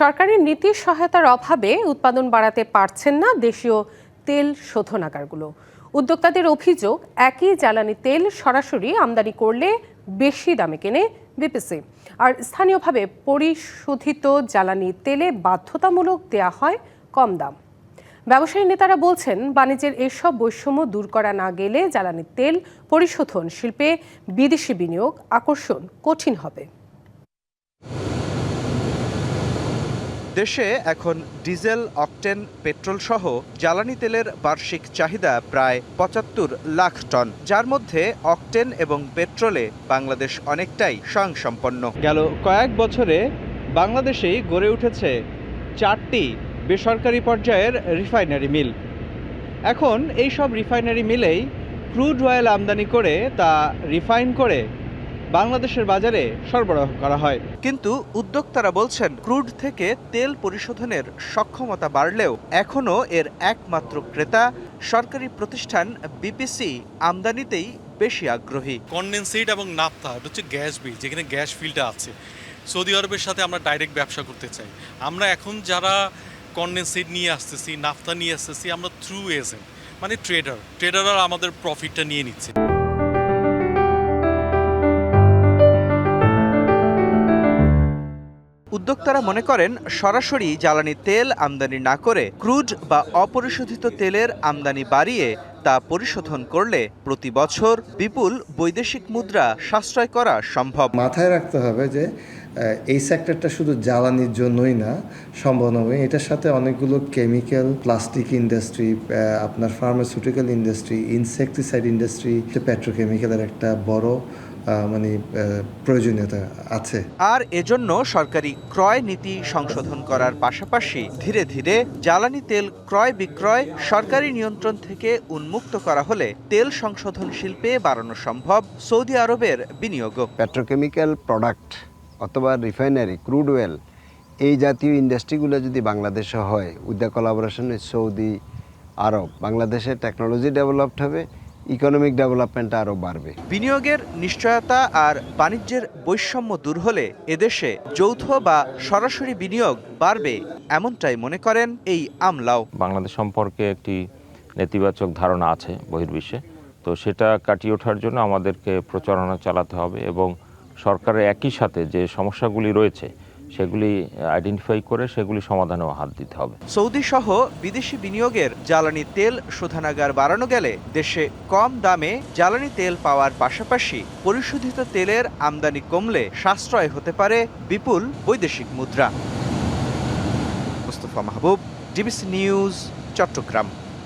সরকারি নীতি সহায়তার অভাবে উৎপাদন বাড়াতে পারছেন না দেশীয় তেল শোধনাগারগুলো। উদ্যোক্তাদের অভিযোগ, একই জ্বালানি তেল সরাসরি আমদানি করলে বেশি দামে কেনে বিপিসি। আর স্থানীয়ভাবে পরিশোধিত জ্বালানি তেলে বাধ্যতামূলক দেয়া হয় কম দাম। ব্যবসায়ী নেতারা বলছেন, বাণিজ্যের এসব বৈষম্য দূর করা না গেলে জ্বালানি তেল পরিশোধন শিল্পে বিদেশি বিনিয়োগ আকর্ষণ কঠিন হবে। দেশে এখন ডিজেল, অকটেন, পেট্রোল সহ জ্বালানি তেলের বার্ষিক চাহিদা প্রায় পঁচাত্তর লাখ টন। যার মধ্যে অকটেন এবং পেট্রোলে বাংলাদেশ অনেকটাই স্বয়ংসম্পন্ন। গেল কয়েক বছরে বাংলাদেশেই গড়ে উঠেছে চারটি বেসরকারি পর্যায়ের রিফাইনারি মিল। এখন এই সব রিফাইনারি মিলেই ক্রুড অয়েল আমদানি করে তা রিফাইন করে বাংলাদেশের বাজারে সরবরাহ করা হয়। কিন্তু উদ্যোক্তারা বলছেন ক্রুড থেকে তেল পরিশোধনের সক্ষমতা বাড়লেও এখনও এর একমাত্র ক্রেতা। সরকারি প্রতিষ্ঠান বিপিসি আমদানিতেই বেশি আগ্রহী। কনডেনসেট এবং নাফতা হচ্ছে গ্যাস বিল যেখানে গ্যাস ফিল্ডটা আছে। সৌদি আরবের সাথে আমরা ডাইরেক্ট ব্যবসা করতে চাই। আমরা এখন যারা কনডেনসেট নিয়ে আসতেছি নাফতা নিয়ে আসতেছি আমরা থ্রু এজেন্ট মানে ট্রেডার ট্রেডাররা আমাদের প্রফিটটা নিয়ে নিচ্ছে। উদ্যোক্তারা মনে করেন, সরাসরি জ্বালানি তেল আমদানি না করে ক্রুড বা অপরিশোধিত তেলের আমদানি বাড়িয়ে তা পরিশোধন করলে প্রতি বছর বিপুল বৈদেশিক মুদ্রা সাশ্রয় করা সম্ভব। মাথায় রাখতে হবে যে এই সেক্টরটা শুধু জ্বালানির জন্যই না, সম্ভব নয়। এটার সাথে অনেকগুলো কেমিক্যাল প্লাস্টিক ইন্ডাস্ট্রি আপনার ফার্মাসিউটিক্যাল ইন্ডাস্ট্রি ইনসেকটিসাইড ইন্ডাস্ট্রি পেট্রোকেমিক্যালের একটা বড় মানে প্রয়োজনীয়তা আছে। আর এজন্য সরকারি ক্রয় নীতি সংশোধন করার পাশাপাশি ধীরে ধীরে জ্বালানি তেল ক্রয় বিক্রয় সরকারি নিয়ন্ত্রণ থেকে উন্মুক্ত করা হলে তেল সংশোধন শিল্পে বাড়ানো সম্ভব সৌদি আরবের বিনিয়োগও। পেট্রোকেমিক্যাল প্রোডাক্ট অথবা রিফাইনারি ক্রুড অয়েল এই জাতীয় ইন্ডাস্ট্রিগুলো যদি বাংলাদেশে হয় উদ্যা দ্য কোলাবোরেশন সৌদি আরব বাংলাদেশের টেকনোলজি ডেভেলপড হবে ইকোনমিক ডেভেলপমেন্ট আরও বাড়বে। বিনিয়োগের নিশ্চয়তা আর বাণিজ্যের বৈষম্য দূর হলে এদেশে যৌথ বা সরাসরি বিনিয়োগ বাড়বে এমনটাই মনে করেন এই আমলাও। বাংলাদেশ সম্পর্কে একটি নেতিবাচক ধারণা আছে বহির্বিশ্বে। তো সেটা কাটিয়ে ওঠার জন্য আমাদেরকে প্রচারণা চালাতে হবে এবং সরকারের একই সাথে যে সমস্যাগুলি রয়েছে সেগুলি আইডেন্টিফাই করে সেগুলি সমাধানেও হাত দিতে হবে। সৌদি সহ বিদেশি বিনিয়োগের জ্বালানি তেল শোধনাগার বাড়ানো গেলে দেশে কম দামে জ্বালানি তেল পাওয়ার পাশাপাশি পরিশোধিত তেলের আমদানি কমলে সাশ্রয় হতে পারে বিপুল বৈদেশিক মুদ্রা। Mustafa Mahbub, DBC news, Chattogram.